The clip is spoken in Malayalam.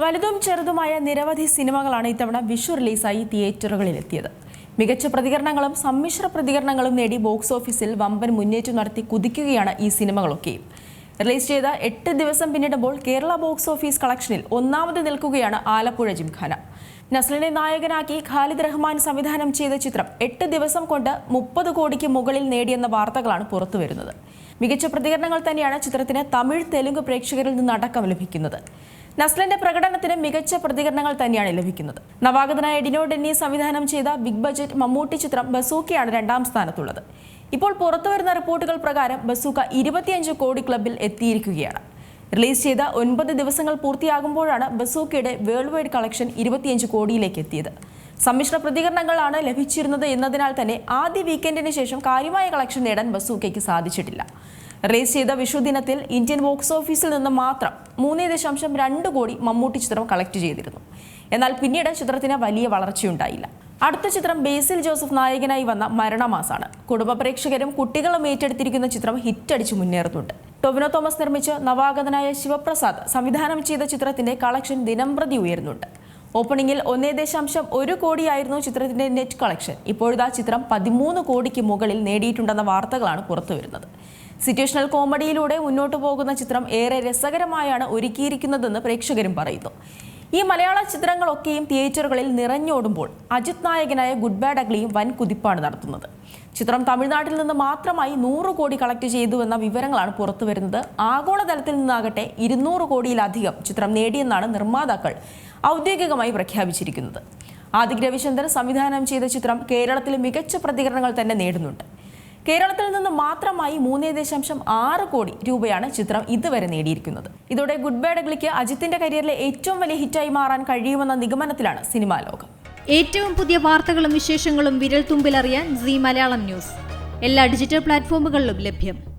വലുതും ചെറുതുമായ നിരവധി സിനിമകളാണ് ഇത്തവണ വിഷു റിലീസായി തിയേറ്ററുകളിലെത്തിയത്. മികച്ച പ്രതികരണങ്ങളും സമ്മിശ്ര പ്രതികരണങ്ങളും നേടി ബോക്സ് ഓഫീസിൽ വമ്പൻ മുന്നേറ്റം നടത്തി കുതിക്കുകയാണ് ഈ സിനിമകളൊക്കെ. റിലീസ് ചെയ്ത എട്ട് ദിവസം പിന്നിടുമ്പോൾ കേരള ബോക്സ് ഓഫീസ് കളക്ഷനിൽ ഒന്നാമത് നിൽക്കുകയാണ് ആലപ്പുഴ ജിംഖാന. നസ്ലിനെ നായകനാക്കി ഖാലിദ് റഹ്മാൻ സംവിധാനം ചെയ്ത ചിത്രം എട്ട് ദിവസം കൊണ്ട് മുപ്പത് കോടിക്ക് മുകളിൽ നേടിയെന്ന വാർത്തകളാണ് പുറത്തുവരുന്നത്. മികച്ച പ്രതികരണങ്ങൾ തന്നെയാണ് ചിത്രത്തിന് തമിഴ് തെലുങ്ക് പ്രേക്ഷകരിൽ നിന്നടക്കം ലഭിക്കുന്നത്. നസ്ലിന്റെ പ്രകടനത്തിന് മികച്ച പ്രതികരണങ്ങൾ തന്നെയാണ് ലഭിക്കുന്നത്. നവാഗതനായ ഡിനോ ഡെന്നി സംവിധാനം ചെയ്ത ബിഗ് ബജറ്റ് മമ്മൂട്ടി ചിത്രം ബസൂക്കയാണ് രണ്ടാം സ്ഥാനത്തുള്ളത്. ഇപ്പോൾ പുറത്തുവരുന്ന റിപ്പോർട്ടുകൾ പ്രകാരം ബസൂക്ക ഇരുപത്തിയഞ്ച് കോടി ക്ലബിൽ എത്തിയിരിക്കുകയാണ്. റിലീസ് ചെയ്ത ഒൻപത് ദിവസങ്ങൾ പൂർത്തിയാകുമ്പോഴാണ് ബസൂക്കയുടെ വേൾഡ് വൈഡ് കളക്ഷൻ ഇരുപത്തിയഞ്ച് കോടിയിലേക്ക് എത്തിയത്. സമ്മിശ്ര പ്രതികരണങ്ങളാണ് ലഭിച്ചിരുന്നത് എന്നതിനാൽ തന്നെ ആദ്യ വീക്കെൻഡിന് ശേഷം കാര്യമായ കളക്ഷൻ നേടാൻ ബസൂക്കയ്ക്ക് സാധിച്ചിട്ടില്ല. റിലീസ് ചെയ്ത വിഷു ദിനത്തിൽ ഇന്ത്യൻ ബോക്സ് ഓഫീസിൽ നിന്ന് മാത്രം മൂന്ന് ദശാംശം രണ്ട് കോടി മമ്മൂട്ടി ചിത്രം കളക്ട് ചെയ്തിരുന്നു. എന്നാൽ പിന്നീട് ചിത്രത്തിന് വലിയ വളർച്ചയുണ്ടായില്ല. അടുത്ത ചിത്രം ബേസിൽ ജോസഫ് നായകനായി വന്ന മരണമാസാണ്. കുടുംബ പ്രേക്ഷകരും കുട്ടികളും ഏറ്റെടുത്തിരിക്കുന്ന ചിത്രം ഹിറ്റടിച്ച് മുന്നേറുന്നുണ്ട്. ടൊവിനോ തോമസ് നിർമ്മിച്ച് നവാഗതനായ ശിവപ്രസാദ് സംവിധാനം ചെയ്ത ചിത്രത്തിന്റെ കളക്ഷൻ ദിനംപ്രതി ഉയരുന്നുണ്ട്. ഓപ്പണിംഗിൽ ഒന്നേ ദശാംശം ഒരു കോടിയായിരുന്നു ചിത്രത്തിന്റെ നെറ്റ് കളക്ഷൻ ഇപ്പോഴിതാ ചിത്രം പതിമൂന്ന് കോടിക്ക് മുകളിൽ നേടിയിട്ടുണ്ടെന്ന വാർത്തകളാണ് പുറത്തുവരുന്നത്. സിറ്റുവേഷണൽ കോമഡിയിലൂടെ മുന്നോട്ടു പോകുന്ന ചിത്രം ഏറെ രസകരമായാണ് ഒരുക്കിയിരിക്കുന്നതെന്ന് പ്രേക്ഷകരും പറയുന്നു. ഈ മലയാള ചിത്രങ്ങളൊക്കെയും തിയേറ്ററുകളിൽ നിറഞ്ഞോടുമ്പോൾ അജിത് നായകനായ ഗുഡ് ബാഡ് അഗ്ലിയും വൻ കുതിപ്പാണ് നടത്തുന്നത്. ചിത്രം തമിഴ്നാട്ടിൽ നിന്ന് മാത്രമായി നൂറ് കോടി കളക്ട് ചെയ്തുവെന്ന വിവരങ്ങളാണ് പുറത്തു പുറത്തുവരുന്നത് ആഗോളതലത്തിൽ നിന്നാകട്ടെ ഇരുന്നൂറ് കോടിയിലധികം ചിത്രം നേടിയെന്നാണ് നിർമ്മാതാക്കൾ ഔദ്യോഗികമായി പ്രഖ്യാപിച്ചിരിക്കുന്നത്. ആദിക് രവിചന്ദ്രൻ സംവിധാനം ചെയ്ത ചിത്രം കേരളത്തിൽ മികച്ച പ്രതികരണങ്ങൾ തന്നെ നേടുന്നുണ്ട്. കേരളത്തിൽ നിന്ന് മാത്രമായി മൂന്നേ ദശാംശം ആറ് കോടി രൂപയാണ് ചിത്രം ഇതുവരെ നേടിയിരിക്കുന്നത്. ഇതോടെ ഗുഡ് ബാഡ് ഗ്ലിക്ക് അജിത്തിന്റെ കരിയറിലെ ഏറ്റവും വലിയ ഹിറ്റായി മാറാൻ കഴിയുമെന്ന നിഗമനത്തിലാണ് സിനിമാ ലോകം. ഏറ്റവും പുതിയ വാർത്തകളും വിശേഷങ്ങളും വിരൽ തുമ്പിലറിയാൻ സി മലയാളം ന്യൂസ്. എല്ലാ ഡിജിറ്റൽ പ്ലാറ്റ്ഫോമുകളിലും ലഭ്യം.